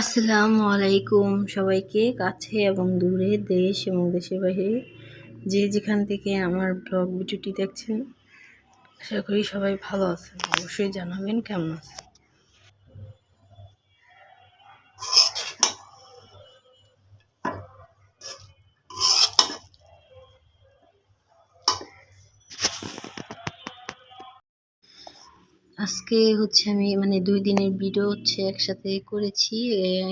আসসালামু আলাইকুম সবাইকে, কাছে এবং দূরে দেশ এবং দেশের বাইরে। যে যেখান থেকে আমার ব্লগ ভিডিওটি দেখছেন, আশা করি সবাই ভালো আছেন। অবশ্যই জানাবেন কেমন আছেন। আজকে হচ্ছে আমি মানে দুই দিনের ভিডিও হচ্ছে একসাথে করেছি।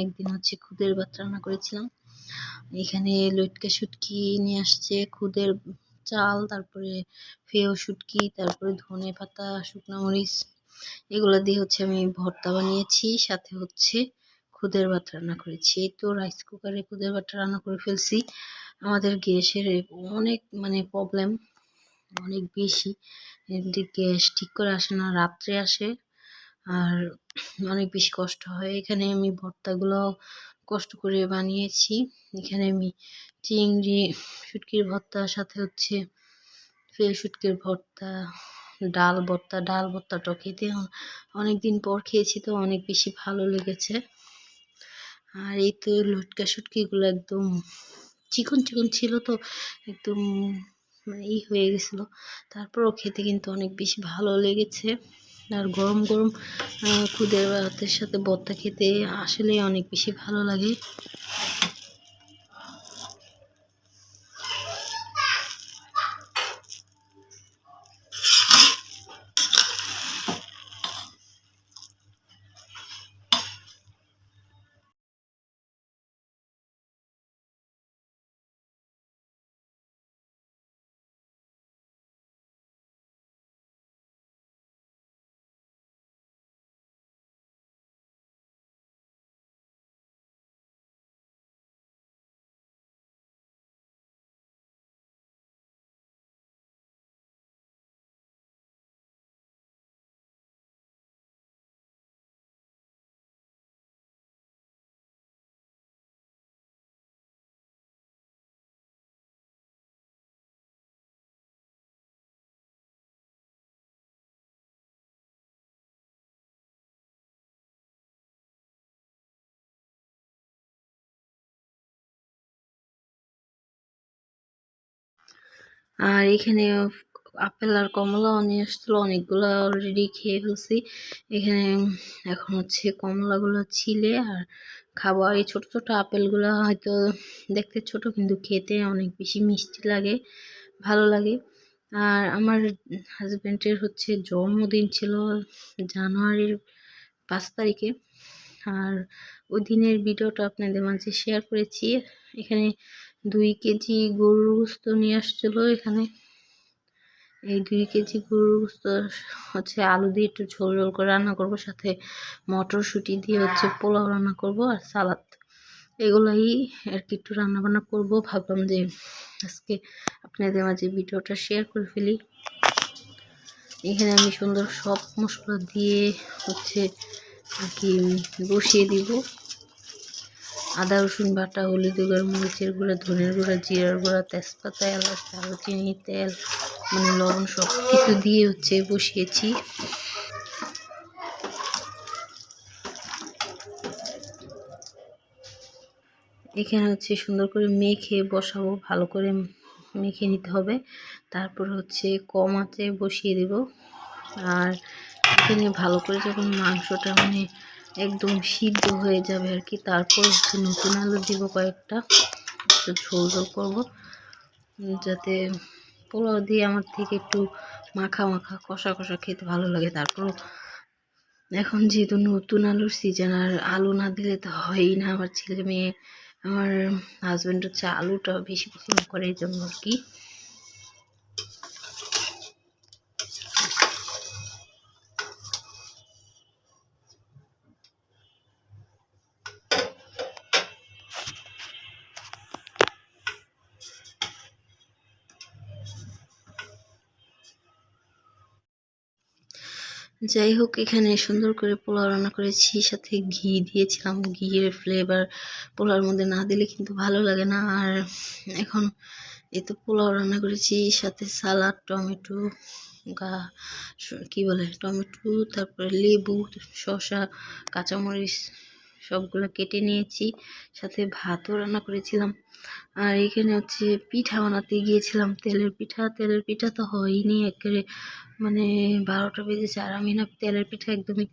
একদিন হচ্ছে খুদের ভাত রান্না করেছিলাম। এখানে লটকা শুটকি নিয়ে আসছে, খুদের চাল, তারপরে ফেও শুটকি, তারপরে ধনে পাতা, শুকনো মরিচ। এগুলো দিয়ে হচ্ছে আমি ভর্তা বানিয়েছি, সাথে হচ্ছে খুদের ভাত রান্না করেছি। এই তো রাইস কুকারে খুদের ভাত রান্না করে ফেলছি। আমাদের গ্যাসের অনেক মানে প্রবলেম অনেক বেশি। গ্যাস ঠিক করে আসে না, রাত্রে আসে আর অনেক বেশি কষ্ট হয়। এখানে আমি ভর্তাগুলো কষ্ট করে বানিয়েছি। এখানে আমি চিংড়ি, শুটকির ভর্তার সাথে হচ্ছে ফ্রেশ শুটকির ভর্তা, ডাল ভর্তা। ডাল ভর্তাটা খেতে অনেক দিন পর খেয়েছি তো অনেক বেশি ভালো লেগেছে। আর এই তো লটকা শুটকিগুলো একদম চিকন চিকন ছিল তো একদম মানে ই হয়ে গেছিল। তারপরও খেতে কিন্তু অনেক বেশি ভালো লেগেছে। আর গরম গরম খুদের ভাতের সাথে ভর্তা খেতে আসলেই অনেক বেশি ভালো লাগে। আর এখানে আপেল আর কমলাও নিয়ে আসছিল, অনেকগুলো অলরেডি খেয়ে ফেলছি। এখানে এখন হচ্ছে কমলাগুলো ছিলে আর খাব। আর এই ছোটো ছোটো আপেলগুলো হয়তো দেখতে ছোট, কিন্তু খেতে অনেক বেশি মিষ্টি লাগে, ভালো লাগে। আর আমার হাজব্যান্ডের হচ্ছে জন্মদিন ছিল জানুয়ারির পাঁচ তারিখে। আর ওই দিনের ভিডিওটা আপনাদের মাঝে শেয়ার করেছি। এখানে দুই কেজি গরুর গোস্ত নিয়ে আসছিল এখানে। এই দুই কেজি গরুর গোস্ত হচ্ছে আলু দিয়ে একটু ঝোল ঝোল করে রান্না করব, সাথে মটরশুঁটি দিয়ে হচ্ছে পোলাও রান্না করব আর সালাদ। এগুলাই আর কি একটু রান্না বান্না করব। ভাবলাম যে আজকে আপনাদের মাঝে ভিডিওটা শেয়ার করে ফেলি। এখানে আমি সুন্দর সব মশলা দিয়ে হচ্ছে আর কি বসিয়ে দিব। আদা, রসুন বাটা, হলুদ গুঁড়া মরিচের গুঁড়া, ধনের গুঁড়া, জিরার গুঁড়া, তেজপাতা, এলাচ, দারুচিনি, তেল মানে লবণ সব কিছু দিয়ে হচ্ছে বসিয়েছি। এখানে হচ্ছে সুন্দর করে মেখে বসাবো, ভালো করে মেখে নিতে হবে। তারপর হচ্ছে কম আঁচে বসিয়ে দেব। আর এখানে ভালো করে যখন মাংসটা মানে একদম সিদ্ধ হয়ে যাবে আর কি। তারপর হচ্ছে নতুন আলু দিব কয়েকটা। একটু ঝোল ঝোল করব। যাতে পোলাও দিয়ে আমার থেকে একটু মাখা মাখা কষা কষা খেতে ভালো লাগে। তারপর এখন যেহেতু নতুন আলুর সিজন আর আলু না দিলে তো হয়ই না। আমার ছেলে মেয়ে, আমার হাজব্যান্ড হচ্ছে আলুটা বেশি পছন্দ করে এই জন্য আর কি। যাই হোক, এখানে সুন্দর করে পোলাও রান্না করেছি, সাথে ঘি দিয়েছিলাম, ঘিয়ের ফ্লেভার পোলাওর মধ্যে না দিলে কিন্তু ভালো লাগে না। আর এখন এ তো পোলাও রান্না করেছি, সাথে সালাদ টমেটো, গা, কী বলে, টমেটো, তারপরে লেবু, শসা, কাঁচামরিচ সবগুলো কেটে নিয়েছি, সাথে ভাতও রান্না করেছিলাম। আর এখানে হচ্ছে পিঠা বানাতে গিয়েছিলাম। তেলের পিঠা তেলের পিঠা তো হয়নি একেবারে। মানে বারোটা বেজেছে আর আমি না তেলের পিঠা একদমই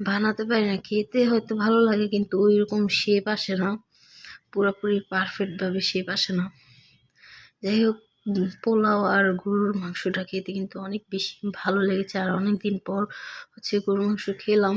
বানাতে পারি না। খেতে হয়তো ভালো লাগে কিন্তু ওই রকম শেপ আসে না। পুরোপুরি পারফেক্টভাবে শেপ আসে না। যাই হোক, পোলাও আর গরুর মাংসটা খেতে কিন্তু অনেক বেশি ভালো লেগেছে। আর অনেক দিন পর হচ্ছে গরুর মাংস খেলাম।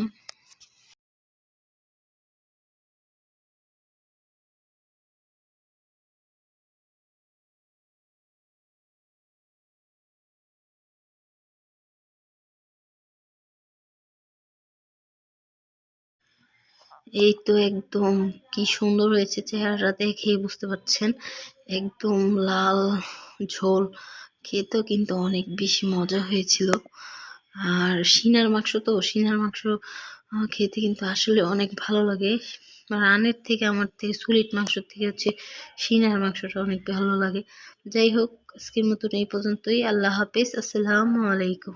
এই তো একদম কি সুন্দর হয়েছে চেহারাটা দেখেই বুঝতে পারছেন। একদম লাল, ঝোল, খেতেও কিন্তু অনেক বেশি মজা হয়েছিল। আর সিনার মাংস তো, সিনার মাংস খেতে কিন্তু আসলে অনেক ভালো লাগে। রানের থেকে আমার থেকে, সুলিট মাংসর থেকে হচ্ছে সিনার মাংসটা অনেক ভালো লাগে। যাই হোক, আজকের মতন এই পর্যন্তই। আল্লাহ হাফিজ, আসসালামু আলাইকুম।